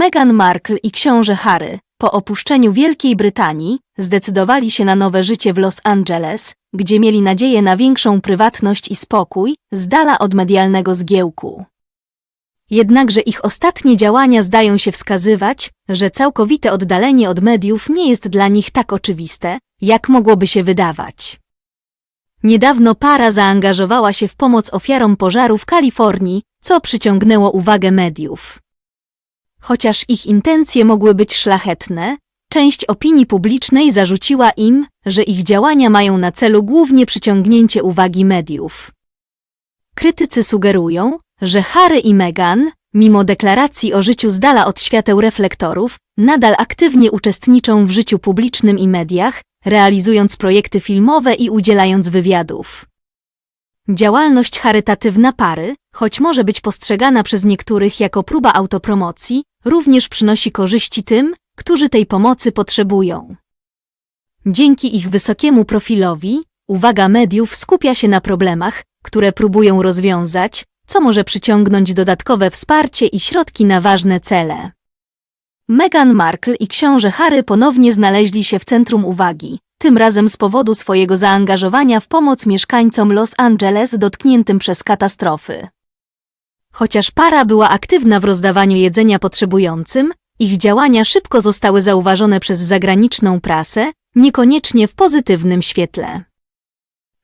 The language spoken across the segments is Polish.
Meghan Markle i książę Harry, po opuszczeniu Wielkiej Brytanii, zdecydowali się na nowe życie w Los Angeles, gdzie mieli nadzieję na większą prywatność i spokój, z dala od medialnego zgiełku. Jednakże ich ostatnie działania zdają się wskazywać, że całkowite oddalenie od mediów nie jest dla nich tak oczywiste, jak mogłoby się wydawać. Niedawno para zaangażowała się w pomoc ofiarom pożaru w Kalifornii, co przyciągnęło uwagę mediów. Chociaż ich intencje mogły być szlachetne, część opinii publicznej zarzuciła im, że ich działania mają na celu głównie przyciągnięcie uwagi mediów. Krytycy sugerują, że Harry i Meghan, mimo deklaracji o życiu z dala od świateł reflektorów, nadal aktywnie uczestniczą w życiu publicznym i mediach, realizując projekty filmowe i udzielając wywiadów. Działalność charytatywna pary, choć może być postrzegana przez niektórych jako próba autopromocji, również przynosi korzyści tym, którzy tej pomocy potrzebują. Dzięki ich wysokiemu profilowi, uwaga mediów skupia się na problemach, które próbują rozwiązać, co może przyciągnąć dodatkowe wsparcie i środki na ważne cele. Meghan Markle i książę Harry ponownie znaleźli się w centrum uwagi, tym razem z powodu swojego zaangażowania w pomoc mieszkańcom Los Angeles dotkniętym przez katastrofy. Chociaż para była aktywna w rozdawaniu jedzenia potrzebującym, ich działania szybko zostały zauważone przez zagraniczną prasę, niekoniecznie w pozytywnym świetle.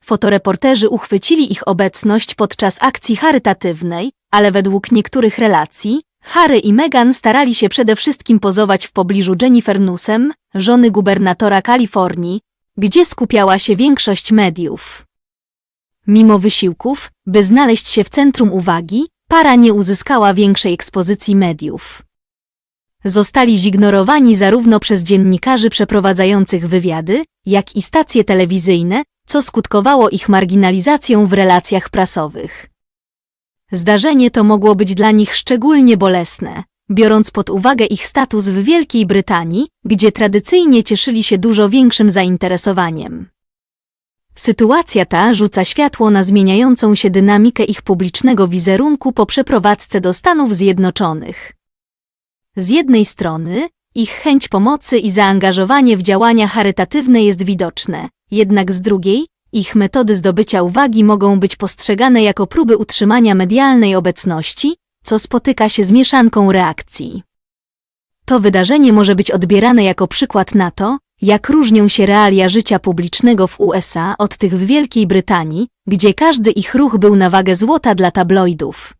Fotoreporterzy uchwycili ich obecność podczas akcji charytatywnej, ale według niektórych relacji, Harry i Meghan starali się przede wszystkim pozować w pobliżu Jennifer Newsom, żony gubernatora Kalifornii, gdzie skupiała się większość mediów. Mimo wysiłków, by znaleźć się w centrum uwagi, para nie uzyskała większej ekspozycji mediów. Zostali zignorowani zarówno przez dziennikarzy przeprowadzających wywiady, jak i stacje telewizyjne, co skutkowało ich marginalizacją w relacjach prasowych. Zdarzenie to mogło być dla nich szczególnie bolesne, biorąc pod uwagę ich status w Wielkiej Brytanii, gdzie tradycyjnie cieszyli się dużo większym zainteresowaniem. Sytuacja ta rzuca światło na zmieniającą się dynamikę ich publicznego wizerunku po przeprowadzce do Stanów Zjednoczonych. Z jednej strony, ich chęć pomocy i zaangażowanie w działania charytatywne jest widoczne, jednak z drugiej, ich metody zdobycia uwagi mogą być postrzegane jako próby utrzymania medialnej obecności, co spotyka się z mieszanką reakcji. To wydarzenie może być odbierane jako przykład na to, jak różnią się realia życia publicznego w USA od tych w Wielkiej Brytanii, gdzie każdy ich ruch był na wagę złota dla tabloidów.